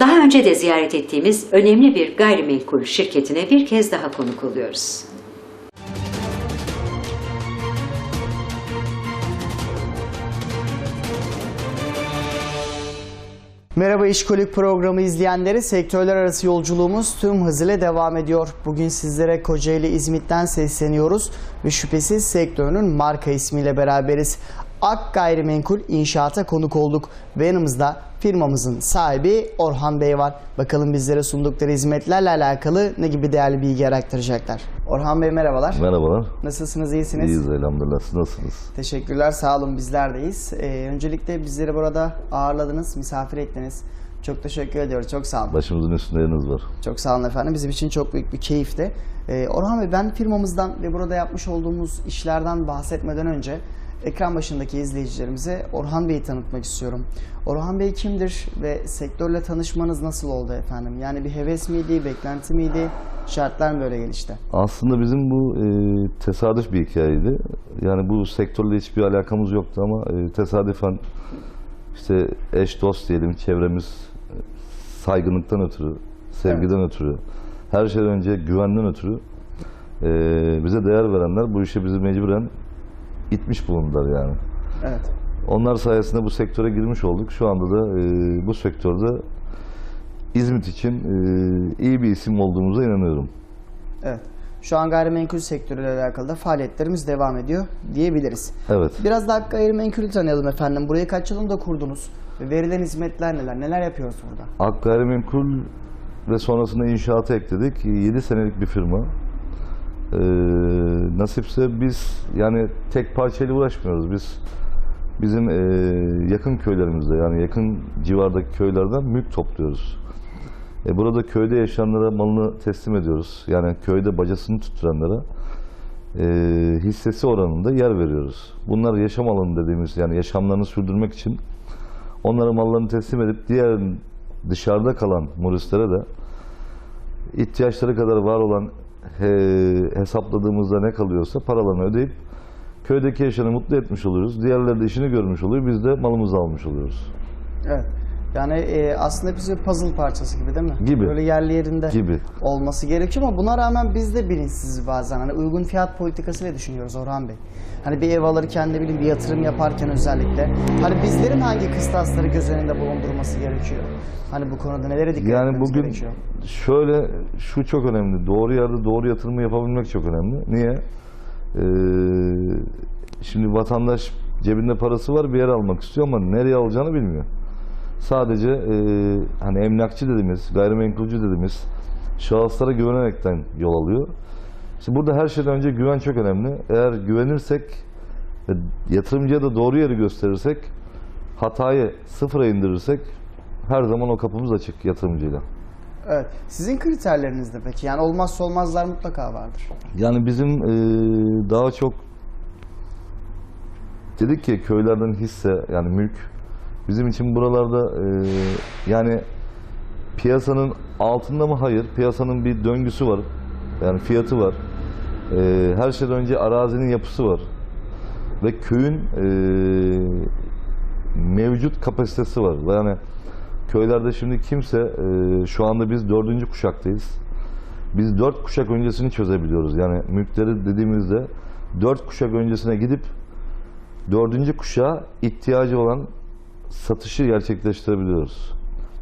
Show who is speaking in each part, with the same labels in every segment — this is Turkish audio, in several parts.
Speaker 1: Daha önce de ziyaret ettiğimiz önemli bir gayrimenkul şirketine bir kez daha konuk oluyoruz.
Speaker 2: Merhaba İşkolik programı izleyenleri. Sektörler arası yolculuğumuz tüm hızıyla devam ediyor. Bugün sizlere Kocaeli İzmit'ten sesleniyoruz ve şüphesiz sektörünün marka ismiyle beraberiz. Ak Gayrimenkul İnşaat'a konuk olduk ve yanımızda firmamızın sahibi Orhan Bey var. Bakalım bizlere sundukları hizmetlerle alakalı ne gibi değerli bilgi aktaracaklar. Orhan Bey merhabalar.
Speaker 3: Merhabalar.
Speaker 2: Nasılsınız, iyisiniz?
Speaker 3: İyiyiz elhamdülillah. Siz nasılsınız?
Speaker 2: Teşekkürler, sağ olun bizler deyiz. Ee, öncelikle bizleri burada ağırladınız, misafir ettiniz. Çok teşekkür ediyoruz, çok sağ olun.
Speaker 3: Başımızın üstünde yeriniz var.
Speaker 2: Çok sağ olun efendim, bizim için çok büyük bir keyifti. Ee, Orhan Bey, ben firmamızdan ve burada yapmış olduğumuz işlerden bahsetmeden önce ekran başındaki izleyicilerimize Orhan Bey'i tanıtmak istiyorum. Orhan Bey kimdir ve sektörle tanışmanız nasıl oldu efendim? Yani bir heves miydi, beklenti miydi, şartlar mı böyle gelişti?
Speaker 3: Aslında bizim bu e, tesadüf bir hikayeydi. Yani bu sektörle hiçbir alakamız yoktu ama e, tesadüfen işte eş dost diyelim çevremiz e, saygınlıktan ötürü, sevgiden ötürü, her şeyden önce güvenden ötürü e, bize değer verenler bu işe bizi mecburen itmiş bulundular yani.
Speaker 2: Evet.
Speaker 3: Onlar sayesinde bu sektöre girmiş olduk. Şu anda da e, bu sektörde İzmit için e, iyi bir isim olduğumuza inanıyorum.
Speaker 2: Evet. Şu an gayrimenkul sektörüyle alakalı da faaliyetlerimiz devam ediyor diyebiliriz.
Speaker 3: Evet.
Speaker 2: Biraz daha gayrimenkulü tanıyalım efendim. Burayı kaç yılında kurdunuz? Ve verilen hizmetler neler? Neler yapıyoruz burada?
Speaker 3: Ak Gayrimenkul ve sonrasında inşaatı ekledik. 7 senelik bir firma. Ee, nasipse biz yani tek parçayla uğraşmıyoruz. Biz bizim e, yakın köylerimizde yani yakın civardaki köylerden mülk topluyoruz. E, burada köyde yaşayanlara malını teslim ediyoruz. Yani köyde bacasını tutturanlara e, hissesi oranında yer veriyoruz. Bunlar yaşam alanı dediğimiz yani yaşamlarını sürdürmek için onlara mallarını teslim edip diğer dışarıda kalan muristlere de ihtiyaçları kadar var olan he- hesapladığımızda ne kalıyorsa paralarını ödeyip köydeki yaşamı mutlu etmiş oluyoruz. Diğerleri de işini görmüş oluyor. Biz de malımızı almış oluyoruz.
Speaker 2: Evet. Yani e, aslında bir puzzle parçası gibi değil mi?
Speaker 3: Gibi.
Speaker 2: Böyle yerli yerinde
Speaker 3: Gibi.
Speaker 2: olması gerekiyor ama buna rağmen biz de bilinçsiz bazen. Hani uygun fiyat politikasıyla düşünüyoruz Orhan Bey. Hani bir ev alırken ne bileyim bir yatırım yaparken özellikle. Hani bizlerin hangi kıstasları göz önünde bulundurması gerekiyor? Hani bu konuda nelere dikkat
Speaker 3: Yani
Speaker 2: etmemiz
Speaker 3: bugün
Speaker 2: gerekiyor?
Speaker 3: şöyle şu çok önemli. Doğru yerde doğru yatırımı yapabilmek çok önemli. Niye? Ee, şimdi vatandaş cebinde parası var bir yer almak istiyor ama nereye alacağını bilmiyor. Sadece e, hani emlakçı dediğimiz, gayrimenkulcü dediğimiz şahıslara güvenerekten yol alıyor. İşte burada her şeyden önce güven çok önemli. Eğer güvenirsek ve yatırımcıya da doğru yeri gösterirsek, hatayı sıfıra indirirsek her zaman o kapımız açık yatırımcıyla.
Speaker 2: Evet. Sizin kriterleriniz de peki? Yani olmazsa olmazlar mutlaka vardır.
Speaker 3: Yani bizim eee, daha çok dedik ki köylerden hisse yani mülk bizim için buralarda eee, yani piyasanın altında mı? Hayır. Piyasanın bir döngüsü var. Yani fiyatı var. Eee, her şeyden önce arazinin yapısı var. Ve köyün eee, mevcut kapasitesi var. Yani köylerde şimdi kimse eee, şu anda biz dördüncü kuşaktayız. Biz dört kuşak öncesini çözebiliyoruz. Yani mülkleri dediğimizde dört kuşak öncesine gidip dördüncü kuşağa ihtiyacı olan satışı gerçekleştirebiliyoruz.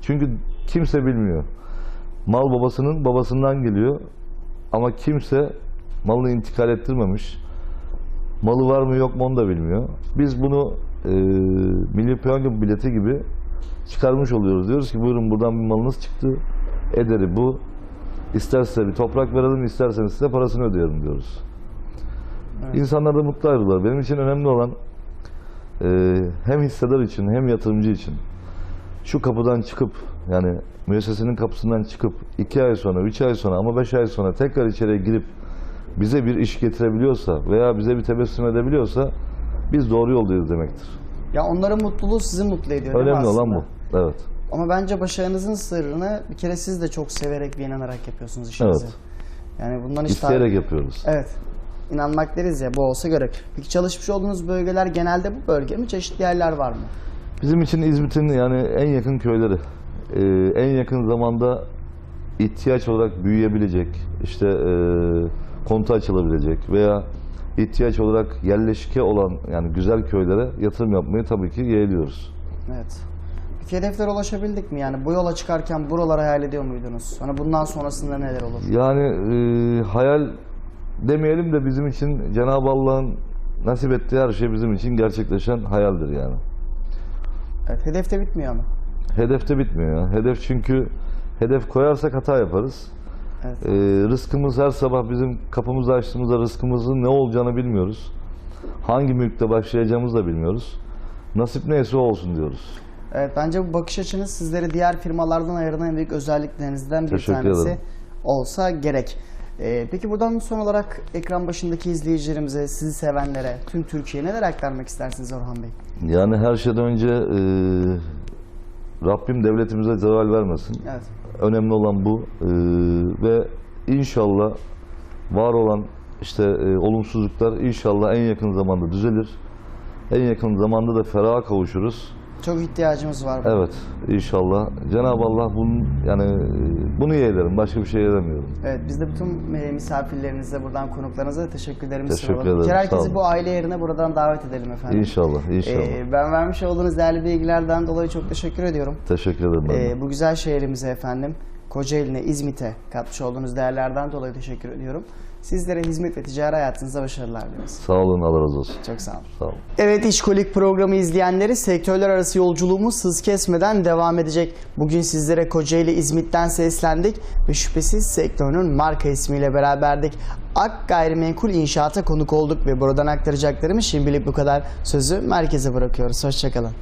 Speaker 3: Çünkü kimse bilmiyor. Mal babasının babasından geliyor ama kimse malını intikal ettirmemiş. Malı var mı yok mu onu da bilmiyor. Biz bunu e, milli piyango bileti gibi çıkarmış oluyoruz. Diyoruz ki buyurun buradan bir malınız çıktı. Ederi bu. İsterse bir toprak verelim, isterseniz size parasını ödeyelim diyoruz. İnsanlar da mutlu ayrılıyorlar. Benim için önemli olan hem hissedar için hem yatırımcı için şu kapıdan çıkıp yani müessesenin kapısından çıkıp iki ay sonra, üç ay sonra ama beş ay sonra tekrar içeriye girip bize bir iş getirebiliyorsa veya bize bir tebessüm edebiliyorsa biz doğru yoldayız demektir.
Speaker 2: Ya onların mutluluğu sizi mutlu ediyor değil mi
Speaker 3: Önemli olan bu. Evet.
Speaker 2: Ama bence başarınızın sırrını bir kere siz de çok severek ve inanarak yapıyorsunuz işinizi.
Speaker 3: Evet.
Speaker 2: Yani bundan hiç
Speaker 3: İsteyerek yapıyoruz.
Speaker 2: Evet. İnanmak deriz ya bu olsa gerek. Peki çalışmış olduğunuz bölgeler genelde bu bölge mi? Çeşitli yerler var mı?
Speaker 3: Bizim için İzmit'in yani en yakın köyleri. e, en yakın zamanda ihtiyaç olarak büyüyebilecek, işte e, kontu açılabilecek veya ihtiyaç olarak yerleşike olan yani güzel köylere yatırım yapmayı tabii ki yeğliyoruz.
Speaker 2: Evet. Peki hedeflere ulaşabildik mi? Yani bu yola çıkarken buraları hayal ediyor muydunuz? Hani bundan sonrasında neler olur?
Speaker 3: Yani e, hayal demeyelim de bizim için Cenab-ı Allah'ın nasip ettiği her şey bizim için gerçekleşen hayaldir yani.
Speaker 2: Evet, hedef de bitmiyor ama.
Speaker 3: Hedefte bitmiyor ya. Hedef çünkü hedef koyarsak hata yaparız.
Speaker 2: Evet.
Speaker 3: Ee, rızkımız her sabah bizim kapımızı açtığımızda rızkımızın ne olacağını bilmiyoruz. Hangi mülkte başlayacağımızı da bilmiyoruz. Nasip neyse o olsun diyoruz.
Speaker 2: Evet, bence bu bakış açınız sizleri diğer firmalardan ayıran en büyük özelliklerinizden bir
Speaker 3: Teşekkür
Speaker 2: tanesi
Speaker 3: ederim.
Speaker 2: olsa gerek. Ee, peki buradan son olarak ekran başındaki izleyicilerimize, sizi sevenlere, tüm Türkiye'ye neler aktarmak istersiniz Orhan Bey?
Speaker 3: Yani her şeyden önce e, Rabbim devletimize zeval vermesin.
Speaker 2: Evet.
Speaker 3: Önemli olan bu. E, ve inşallah var olan işte e, olumsuzluklar inşallah en yakın zamanda düzelir. En yakın zamanda da feraha kavuşuruz.
Speaker 2: Çok ihtiyacımız var. buna.
Speaker 3: Evet inşallah. Cenab-ı Allah bunun yani bunu yeğlerim. Başka bir şey yeğlemiyorum.
Speaker 2: Evet, biz de bütün e, misafirlerinize, buradan konuklarınıza teşekkürlerimizi
Speaker 3: Teşekkür
Speaker 2: sunalım. Bir
Speaker 3: ederim, sağ
Speaker 2: herkesi
Speaker 3: olun.
Speaker 2: bu aile yerine buradan davet edelim efendim.
Speaker 3: İnşallah, inşallah.
Speaker 2: Ee, ben vermiş olduğunuz değerli bilgilerden dolayı çok teşekkür ediyorum.
Speaker 3: Teşekkür ederim ben. de.
Speaker 2: Ee, bu güzel şehrimize efendim, Kocaeli'ne, İzmit'e katmış olduğunuz değerlerden dolayı teşekkür ediyorum. Sizlere hizmet ve ticari hayatınızda başarılar diliyoruz.
Speaker 3: Sağ olun, Allah razı olsun.
Speaker 2: Çok sağ olun.
Speaker 3: Sağ olun.
Speaker 2: Evet İşkolik programı izleyenleri sektörler arası yolculuğumuz hız kesmeden devam edecek. Bugün sizlere Kocaeli İzmit'ten seslendik ve şüphesiz sektörünün marka ismiyle beraberdik. Ak Gayrimenkul İnşaat'a konuk olduk ve buradan aktaracaklarımız şimdilik bu kadar. Sözü merkeze bırakıyoruz. Hoşçakalın.